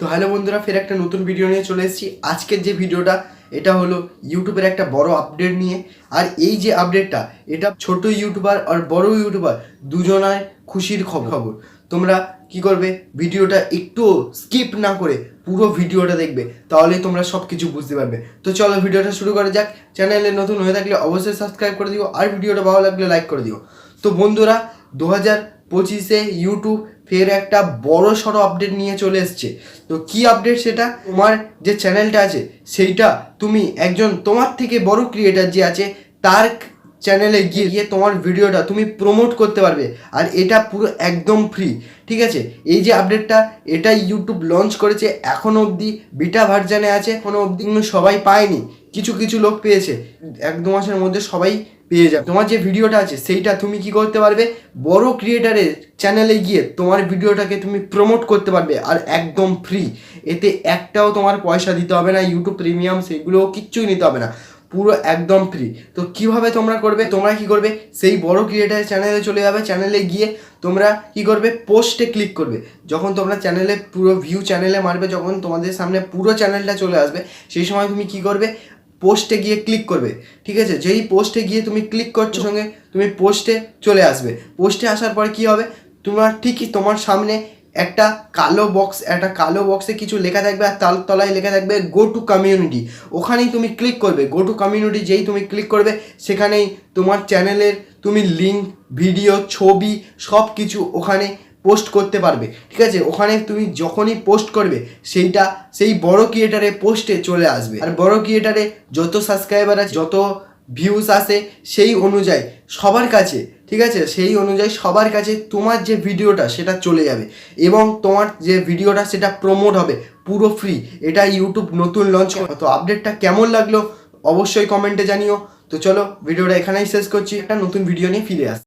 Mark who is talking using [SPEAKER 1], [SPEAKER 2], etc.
[SPEAKER 1] তো হ্যালো বন্ধুরা, ফের একটা নতুন ভিডিও নিয়ে চলে এসেছি। আজকের যে ভিডিওটা এটা হলো ইউটিউবের একটা বড় আপডেট নিয়ে। আর এই যে আপডেটটা এটা ছোট ইউটিউবার আর বড় ইউটিউবার দুজনায় খুশির খবর। তোমরা কি করবে ভিডিওটা একটু স্কিপ না করে পুরো ভিডিওটা দেখবে তাহলেই তোমরা সব কিছু বুঝতে পারবে। তো চলো ভিডিওটা শুরু করা যাক। চ্যানেলে নতুন হয়ে থাকলে অবশ্যই সাবস্ক্রাইব করে দিও, আর ভিডিওটা ভালো লাগলে লাইক করে দিও। তো বন্ধুরা, দু হাজার পঁচিশে ইউটিউব ফের একটা বড় সড়ো আপডেট নিয়ে চলে এসছে। তো কি আপডেট সেটা? তোমার যে চ্যানেলটা আছে, সেইটা তুমি একজন তোমার থেকে বড় ক্রিয়েটার যে আছে, তার চ্যানেলে গিয়ে গিয়ে তোমার ভিডিওটা তুমি প্রমোট করতে পারবে। আর এটা পুরো একদম ফ্রি ঠিক আছে? এই যে আপডেটটা এটা ইউটিউব লঞ্চ করেছে এখনও অবধি বিটা ভার্জানে আছে এখনও অবধি সবাই পায়নি। কিছু কিছু লোক পেয়েছে। এক দু মাসের মধ্যে সবাই পেয়ে যাবে। তোমার যে ভিডিওটা আছে, সেইটা তুমি কি করতে পারবে? বড় ক্রিয়েটারের চ্যানেলে গিয়ে তোমার ভিডিওটাকে তুমি প্রমোট করতে পারবে, আর একদম ফ্রি এতে একটাও তোমার পয়সা দিতে হবে না ইউটিউব প্রিমিয়াম সেগুলোও কিচ্ছুই নিতে হবে না, পুরো একদম ফ্রি তো কীভাবে তোমরা করবে? তোমরা কি করবে? সেই বড় ক্রিয়েটারের চ্যানেলে চলে যাবে চ্যানেলে গিয়ে তোমরা কি করবে? পোস্টে ক্লিক করবে। যখন তোমরা চ্যানেলে পুরো ভিউ চ্যানেলে মারবে, যখন তোমাদের সামনে পুরো চ্যানেলটা চলে আসবে, সেই সময় তুমি কি করবে? পোস্টে গিয়ে ক্লিক করবে, ঠিক আছে? যেই পোস্টে গিয়ে তুমি ক্লিক করছ সঙ্গে, তুমি পোস্টে চলে আসবে। পোস্টে আসার পরে কি হবে? তোমার ঠিকই তোমার সামনে একটা কালো বক্স একটা কালো বক্সে কিছু লেখা থাকবে আর তার তলায় লেখা থাকবে গো টু কমিউনিটি ওখানেই তুমি ক্লিক করবে। গো টু কমিউনিটি যেই তুমি ক্লিক করবে, সেখানেই তোমার চ্যানেলের তুমি লিঙ্ক ভিডিও ছবি সব কিছু ওখানে পোস্ট করতে পারবে। ঠিক আছে? ওখানে তুমি যখনই পোস্ট করবে, সেইটা, সেই বড় ক্রিয়েটারে পোস্টে চলে আসবে। আর বড় ক্রিয়েটারে যত সাবস্ক্রাইবার আছে, যত ভিউজ আসে, সেই অনুযায়ী সবার কাছে, ঠিক আছে? সেই অনুযায়ী সবার কাছে তোমার যে ভিডিওটা সেটা চলে যাবে। এবং তোমার যে ভিডিওটা সেটা প্রমোট হবে পুরো ফ্রি এটা ইউটিউব নতুন লঞ্চ তো আপডেটটা কেমন লাগল? অবশ্যই কমেন্টে জানিও। তো চলো ভিডিওটা এখানেই শেষ করছি। একটা নতুন ভিডিও নিয়ে ফিরে আস